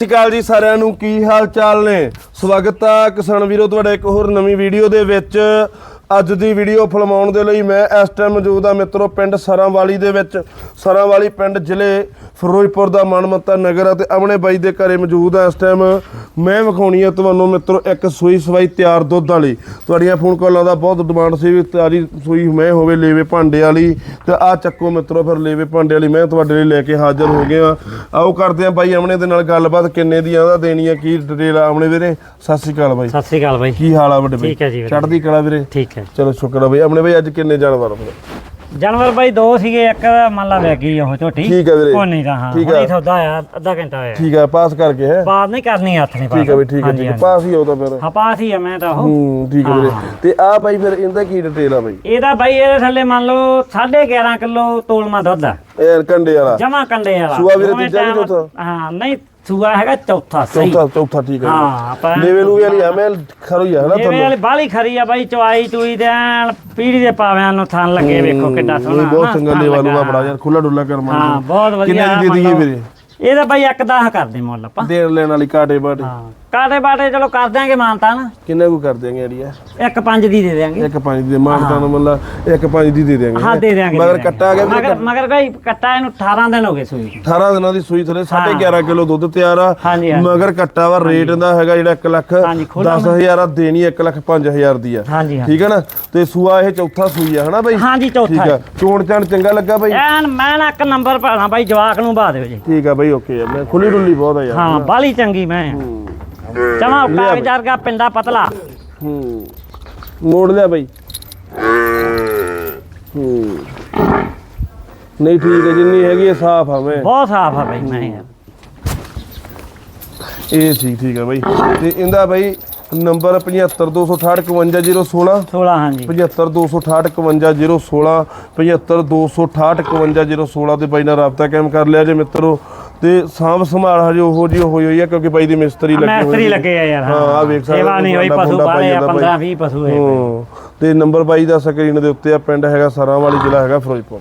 ਸਤਿ ਸ਼੍ਰੀ ਅਕਾਲ ਜੀ ਸਾਰਿਆਂ ਨੂੰ, ਕੀ ਹਾਲ ਚਾਲ ਨੇ? ਸਵਾਗਤ ਆ ਕਿਸਾਨ ਵੀਰੋ, ਤੁਹਾਡਾ ਇੱਕ ਹੋਰ ਨਵੀਂ ਵੀਡੀਓ ਦੇ ਵਿੱਚ। ਅੱਜ ਦੀ ਵੀਡੀਓ ਫਿਲਮਾਉਣ ਦੇ ਲਈ ਮੈਂ ਇਸ ਟਾਈਮ ਮੌਜੂਦ ਆ ਮਿੱਤਰੋ, ਪਿੰਡ ਸਰਾਂਵਾਲੀ ਦੇ ਵਿੱਚ। ਸਰਾਂਵਾਲੀ ਪਿੰਡ ਜ਼ਿਲ੍ਹੇ ਫਿਰੋਜ਼ਪੁਰ ਦਾ ਮਨਮੱਤਾ ਨਗਰ ਆ ਤੇ ਆਪਣੇ ਬਾਈ ਦੇ ਘਰੇ ਮੌਜੂਦ ਆ ਇਸ ਟਾਈਮ ਮੈਂ ਵਿਖਾਉਣੀ ਆ ਤੁਹਾਨੂੰ ਮਿੱਤਰੋ ਇੱਕ ਸੂਈ ਸਵਾਈ ਤਿਆਰ ਦੁੱਧ ਵਾਲੀ। ਤੁਹਾਡੀਆਂ ਫੋਨ ਕਾਲਾਂ ਦਾ ਬਹੁਤ ਡਿਮਾਂਡ ਸੀ ਵੀ ਤਾਰੀ ਸੂਈ ਮੈਂ ਹੋਵੇ ਲੇਵੇ ਭਾਂਡੇ ਵਾਲੀ। ਤੇ ਆ ਚੱਕੋ ਮਿੱਤਰੋ ਫਿਰ ਲੇਵੇ ਭਾਂਡੇ ਵਾਲੀ ਮੈਂ ਤੁਹਾਡੇ ਲਈ ਲੈ ਕੇ ਹਾਜ਼ਰ ਹੋ ਗਿਆ। ਆਓ ਕਰਦੇ ਆ ਬਾਈ ਆਮਣੇ ਦੇ ਨਾਲ ਗੱਲਬਾਤ ਕਿੰਨੇ ਦੀ ਆਂਦਾ ਦੇਣੀ ਆ ਕੀ ਡਿਟੇਲ ਆ ਆਮਣੇ ਵੀਰੇ? ਸਤਿ ਸ਼੍ਰੀ ਅਕਾਲ ਬਾਈ। ਸਤਿ ਸ੍ਰੀ ਅਕਾਲ ਬਾਈ। ਕੀ ਹਾਲ ਆ ਵੱਡੇ ਬਾਈ? ਠੀਕ ਹੈ ਜੀ। ਚੜ੍ਹਦੀ ਕਲਾ ਵੀਰੇ? ਠੀਕ ਹੈ। ਚਲੋ ਸ਼ੁਕਰ ਆ ਬਾਈ। ਆਮਣੇ ਬਾਈ ਅੱਜ ਕਿੰਨੇ ਜਾਨਵਰ ਆਪਣੇ ਜਾਨਵਰ ਬਾਈ ਦੋ ਸੀਗੇ ਇੱਕ ਮੰਨ ਲਾ ਵੈਗ ਗਈ ਉਹ ਝੋਟੀ। ਠੀਕ ਹੈ ਵੀਰੇ। ਉਹ ਨਹੀਂ ਤਾਂ ਹਾਂ ਠੀਕ ਹੈ। ਸੌਦਾ ਆਇਆ ਅੱਧਾ ਘੰਟਾ ਹੋਇਆ। ਠੀਕ ਆ ਪਾਸ ਕਰਕੇ ਹੈ। ਬਾਤ ਨਹੀਂ ਕਰਨੀ ਹੱਥ ਨਹੀਂ ਠੀਕ ਆ ਬਈ ਠੀਕ ਆ ਠੀਕ ਪਾਸ ਹੀ ਆਉਦਾ ਫਿਰ। ਹਾਂ ਪਾਸ ਹੀ ਆ ਮੈਂ ਤਾਂ ਉਹ। ਹੂੰ ਠੀਕ ਆ ਵੀਰੇ। ਤੇ ਆ ਬਾਈ ਫਿਰ ਇਹਦਾ ਕੀ ਡਿਟੇਲ ਆ ਬਾਈ? ਇਹਦਾ ਬਾਈ ਇਹਦੇ ਥੱਲੇ ਮੰਨ ਲਓ 11.5 ਕਿਲੋ ਤੋਲਮਾ ਦੁੱਧ ਆ। ਇਹ ਕੰਡੇ ਵਾਲਾ। ਜਮਾ ਕੰਡੇ ਵਾਲਾ। ਸੂਆ ਵੀਰੇ ਤੀਜਾ ਟਾਈਮ- ਚੌਥਾ? ਹਾਂ ਨਹੀਂ ਸੂਆ ਹੈਗਾ ਚੌਥਾ ਸਹੀ। ਚੌਥਾ ਚੌਥਾ ਠੀਕ ਆ ਹਾਂ ਆਪਾਂ ਲੇਵੇ ਨੂੰ ਵਾਲੀ ਮੈਂ ਖਰੋ ਹੀ ਜਿਵੇਂ ਤੁਹਾਨੂੰ। ਵਾਲੀ ਬਾਲੀ ਖਰੀ ਆ ਬਾਈ ਚਵਾਈ ਚੂਈ ਦੇ ਐਨ ਪੀੜੀ ਦੇ ਪਾਵਿਆਂ ਨੂੰ ਥਣ ਲੱਗੇ ਵੇਖੋ ਕਿੱਡਾ ਸੋਹਣਾ ਬਹੁਤ ਨਾ, ਚੰਗਾ ਲੇਵਾ ਲੂਗਾ। ਬੜਾ ਯਾਰ ਖੁੱਲਾ ਡੁੱਲਾ ਕਰ ਮੰਨ ਹਾਂ ਬਹੁਤ ਵਧੀਆ ਕਿੰਨੇ ਦੀ ਦੇ ਦਈਏ। ਵੀਰੇ? ਇਹਦਾ ਬਾਈ ਇੱਕ ਦਸ ਕਰਦੇ ਮੁੱਲ ਆਪਾਂ। ਦੇਣ ਲੈਣ ਵਾਲੀ ਕਾਟੇ ਬਾਟੇ ਹਾਂ। ਕਾਟੇ ਬਾਟੇ? ਚਲੋ ਕਰ ਦਿਆਂਗੇ ਮਾਨਤਾ ਨਾ। ਕਿੰਨੇ ਕੁ ਕਰ ਦਿਆਂਗੇ ਆੜੀਆ ਇੱਕ ਪੰਜ ਦੀ ਦੇ ਦਿਆਂਗੇ। ਇੱਕ ਪੰਜ ਦੀ ਮਾਨਤਾ ਨੂੰ ਮਤਲਬ ਇੱਕ ਪੰਜ ਦੀ ਦੇ ਦਿਆਂਗੇ ਹਾਂ ਦੇ ਦਿਆਂਗੇ ਮਗਰ ਕੱਟਾ ਆ ਗਿਆ ਮਗਰ ਮਗਰ ਭਾਈ ਕੱਟਾ ਇਹਨੂੰ 18 ਦਿਨ ਹੋ ਗਏ ਸੂਈ ਨੂੰ। 18 ਦਿਨਾਂ ਦੀ ਸੂਈ ਥਲੇ 11.5 ਕਿਲੋ ਦੁੱਧ ਤਿਆਰ ਆ। ਹਾਂਜੀ ਹਾਂਜੀ ਮਗਰ ਕੱਟਾ ਵਾ ਰੇਟ ਦਾ ਹੈਗਾ ਜਿਹੜਾ 1 ਲੱਖ ਹਾਂਜੀ, ਖੁੱਲ੍ਹਾ 10000 ਆ ਦੇਣੀ 1 ਲੱਖ 5000 ਦੀ ਆ। ਹਾਂਜੀ ਹਾਂ। ਠੀਕ ਹੈ ਨਾ? ਤੇ ਸੂਆ ਇਹ ਚੌਥਾ ਸੂਈ ਆ ਹਨਾ ਬਾਈ ਹਾਂਜੀ ਠੀਕ ਚੌਥਾ ਆ। ਚੋਣ ਚਾਣ ਚੰਗਾ ਲੱਗਾ ਬਾਈ ਐਨ ਮੈਂ ਨਾ ਇੱਕ ਨੰਬਰ ਪਾਣਾ ਬਾਈ ਜਵਾਕ ਨੂੰ ਬਾ ਦਿਓ ਜੀ ਠੀਕ ਆ ਬਾਈ ਓਕੇ ਮੈਂ ਖੁੱਲੀ ਡੁੱਲੀ ਬਹੁਤ ਆ ਯਾਰ। ਹਾਂ ਬਾਲੀ ਚੰਗੀ ਮੈਂ ਚਮਾ ਕਾਗਜ਼ ਵਰਗਾ ਪਿੰਡਾ ਪਤਲਾ। ਹੂੰ ਮੋੜ ਲਿਆ ਬਾਈ। ਹੂੰ। ਨਹੀਂ ਠੀਕ ਹੈ ਜਿੰਨੀ ਹੈਗੀ ਹੈ ਸਾਫ਼ ਆ ਮੈਂ। ਬਹੁਤ ਸਾਫ਼ ਆ ਬਾਈ ਮੈਂ ਯਾਰ ਇਹ ਠੀਕ ਠੀਕ ਹੈ ਬਾਈ। ਤੇ ਇਹਦਾ ਬਾਈ ਨੰਬਰ 7526851016 16 ਹਾਂਜੀ। 7526851016 7526851016 ਤੇ ਬਾਈ ਨਾਲ ਰਾਬਤਾ ਕਾਇਮ ਕਰ ਲਿਆ ਜੇ ਮਿੱਤਰੋ। ਤੇ ਸਾਂਭ ਸੰਭਾਲ ਹਜੇ ਉਹੋ ਜੀ ਹੋਈ ਹੋਈ ਹੈ ਕਿਉਂਕਿ ਬਾਈ ਦੀ ਮਿਸਤਰੀ ਲੱਗੇ ਹੋਏ ਮੈਸਤਰੀ। ਲੱਗੇ ਆ ਯਾਰ ਹਾਂ ਆ ਵੇਖ ਸਕਦੇ ਸੇਵਾ ਨਹੀਂ ਹੋਈ ਪਸ਼ੂ ਆ ਜਾਂਦਾ 15 20 ਪਸ਼ੂ ਹੂੰ। ਤੇ ਨੰਬਰ ਬਾਈ ਦਾ ਸਕਰੀਨ ਦੇ ਉੱਤੇ ਆ ਪਿੰਡ ਹੈਗਾ ਸਰਾਂ ਵਾਲੀ ਜ਼ਿਲ੍ਹਾ ਹੈਗਾ ਫਿਰੋਜ਼ਪੁਰ।